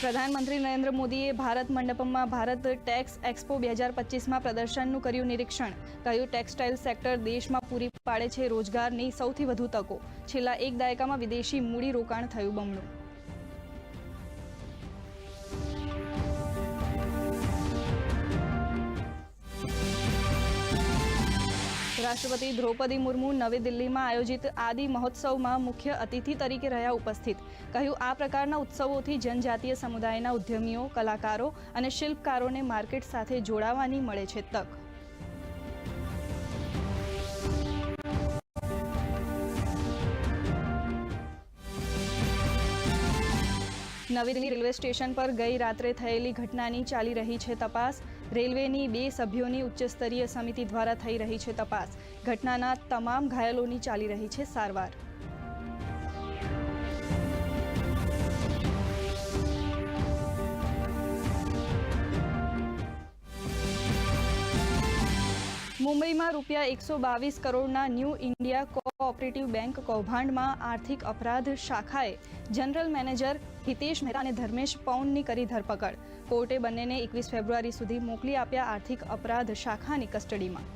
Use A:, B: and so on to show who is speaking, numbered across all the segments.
A: પ્રધાનમંત્રી નરેન્દ્ર મોદીએ ભારત મંડપમમાં ભારત ટેક્સ એક્સપો બે હજાર પચીસમાં પ્રદર્શનનું કર્યું નિરીક્ષણ. કહ્યું, ટેક્સટાઇલ સેક્ટર દેશમાં પૂરી પાડે છે રોજગારની સૌથી વધુ તકો. છેલ્લા એક દાયકામાં વિદેશી મૂડી રોકાણ થયું બમણું. રાષ્ટ્રપતિ દ્રૌપદી મુર્મુ નવી દિલ્હીમાં આયોજિત આદિ મહોત્સવમાં મુખ્ય અતિથિ તરીકે રહ્યા ઉપસ્થિત. કહ્યું, આ પ્રકારના ઉત્સવોથી જનજાતીય સમુદાયના ઉદ્યમીઓ, કલાકારો અને શિલ્પકારોને માર્કેટ સાથે જોડાવાની મળે છે તક. નવી દિલ્હી રેલવે સ્ટેશન પર ગઈ રાત્રે થયેલી ઘટનાની ચાલી રહી છે તપાસ. રેલવેની બે સભ્યોની ઉચ્ચસ્તરીય સમિતિ દ્વારા થઈ રહી છે તપાસ. ઘટનાના તમામ ઘાયલોની ચાલી રહી છે સારવાર. મુંબઈમાં રૂપિયા એકસો બાવીસ કરોડના ન્યૂ ઇન્ડિયા કોઓપરેટિવ બેંક કૌભાંડમાં આર્થિક અપરાધ શાખાએ જનરલ મેનેજર હિતેશ મહેતા અને ધર્મેશ પૌનની કરી ધરપકડ. કોર્ટે બંનેને એકવીસ ફેબ્રુઆરી સુધી મોકલી આપ્યા આર્થિક અપરાધ શાખાની કસ્ટડીમાં.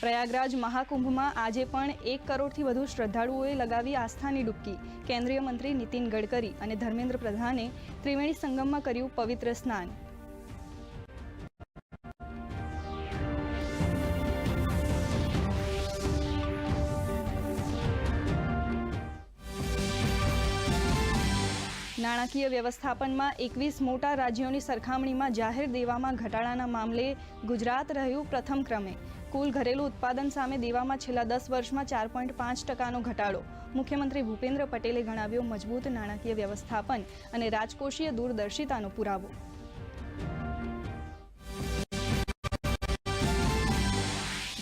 A: પ્રયાગરાજ મહાકુંભમાં આજે પણ એક કરોડથી વધુ શ્રદ્ધાળુઓએ લગાવી આસ્થાની ડૂબકી. કેન્દ્રીય મંત્રી નીતિન ગડકરી અને ધર્મેન્દ્ર પ્રધાને ત્રિવેણી સંગમમાં કર્યું પવિત્ર સ્નાન. નાણાકીય વ્યવસ્થાપનમાં એકવીસ મોટા રાજ્યોની સરખામણીમાં જાહેર દેવામાં ઘટાડાના મામલે ગુજરાત રહ્યું પ્રથમ ક્રમે. કુલ ઘરેલું ઉત્પાદન સામે દેવામાં છેલ્લા દસ વર્ષમાં ચાર પોઈન્ટ પાંચ ટકાનો ઘટાડો. મુખ્યમંત્રી ભૂપેન્દ્ર પટેલે ગણાવ્યો મજબૂત નાણાકીય વ્યવસ્થાપન અને રાજકોષીય દૂરદર્શિતાનો પુરાવો.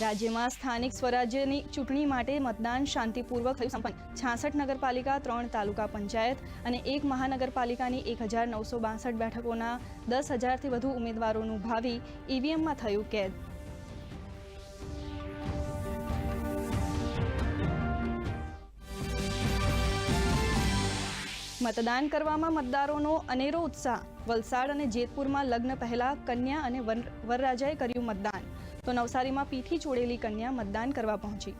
A: રાજ્યમાં સ્થાનિક સ્વરાજ્યની ચૂંટણી માટે મતદાન શાંતિપૂર્વક થયું. સંપન્ન છાસઠ નગરપાલિકા, ત્રણ તાલુકા પંચાયત અને એક મહાનગરપાલિકાની એક હજાર નવસો બાસઠ બેઠકોના દસ હજારથી વધુ ઉમેદવારોનું ભાવિ ઈવીએમમાં થયું કેદ. મતદાન કરવામાં મતદારોનો અનેરો ઉત્સાહ. વલસાડ અને જેતપુરમાં લગ્ન પહેલા કન્યા અને વર- વરરાજાએ કર્યું મતદાન. તો નવસારીમાં પીઠી ચોડેલી કન્યા મતદાન કરવા પહોંચી.